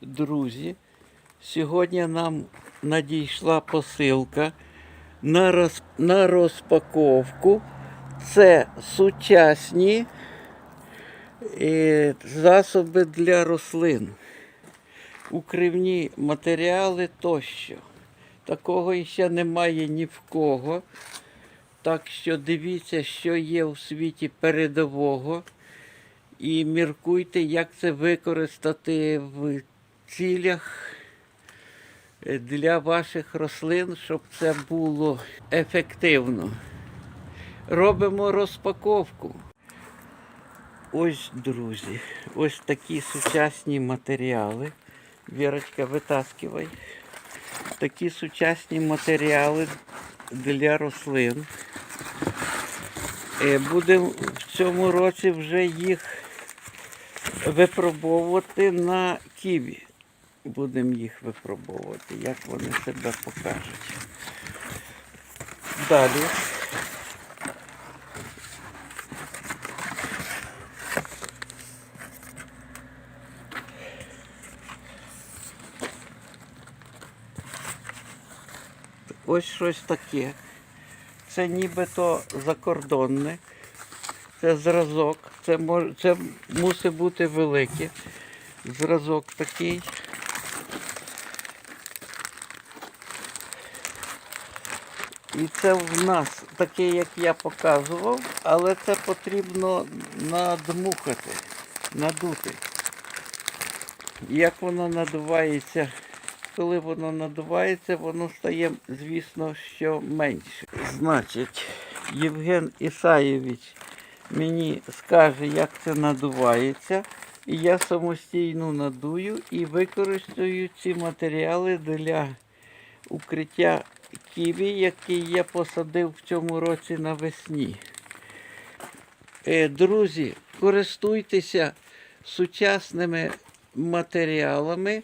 друзі, сьогодні нам надійшла посилка на, роз, на розпаковку. Це сучасні е, засоби для рослин, укривні матеріали тощо. Такого ще немає ні в кого. Так що дивіться, що є у світі передового, і міркуйте, як це використати в цілях е, для ваших рослин, щоб це було ефективно. Робимо розпаковку. Ось, друзі, ось такі сучасні матеріали. Вірочка, витаскивай. Такі сучасні матеріали для рослин. Е, Будемо в цьому році вже їх випробовувати на ківі. Будемо їх випробовувати, як вони себе покажуть. Далі. Ось щось таке. Це нібито закордонне. Це зразок. Це, мож, це мусить бути велике. Зразок такий. І це в нас таке, як я показував, але це потрібно надмухати, надути. Як воно надувається, коли воно надувається, воно стає, звісно, що менше. Значить, Євген Ісаєвич мені скаже, як це надувається. І я самостійно надую і використаю ці матеріали для укриття ківі, який я посадив в цьому році навесні. Е, Друзі, користуйтеся сучасними матеріалами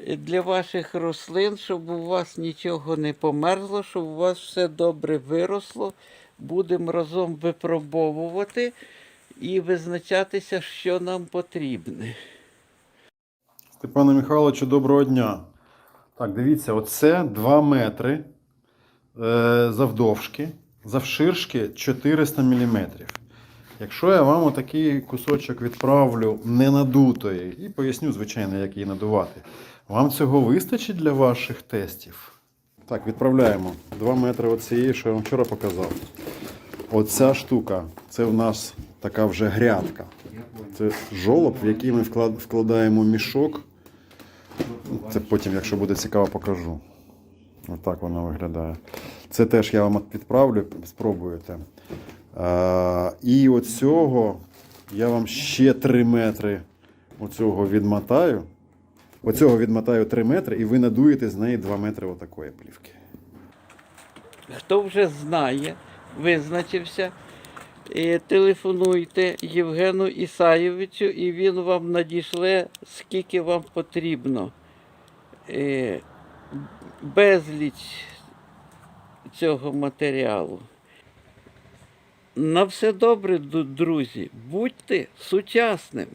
е, для ваших рослин, щоб у вас нічого не померзло, щоб у вас все добре виросло. Будемо разом випробовувати і визначатися, що нам потрібне. Степане Михайловичу, доброго дня. Так, дивіться, оце 2 метри завдовжки, завширшки 400 мм. Якщо я вам отакий кусочок відправлю ненадутої і поясню, звичайно, як її надувати, вам цього вистачить для ваших тестів? Так, відправляємо 2 метри оцієї, що я вам вчора показав. Оця штука, це в нас така вже грядка. Це жолоб, в який ми вкладаємо мішок. Це потім, якщо буде цікаво, покажу. Отак воно виглядає. Це теж я вам відправлю, спробуєте. А, і оцього я вам ще 3 метри оцього відмотаю. Оцього відмотаю 3 метри, і ви надуєте з неї 2 метри отакої плівки. Хто вже знає, визначився, е, телефонуйте Євгену Ісаєвичу, і він вам надішле, скільки вам потрібно. Безліч цього матеріалу. На все добре, друзі. Будьте сучасним.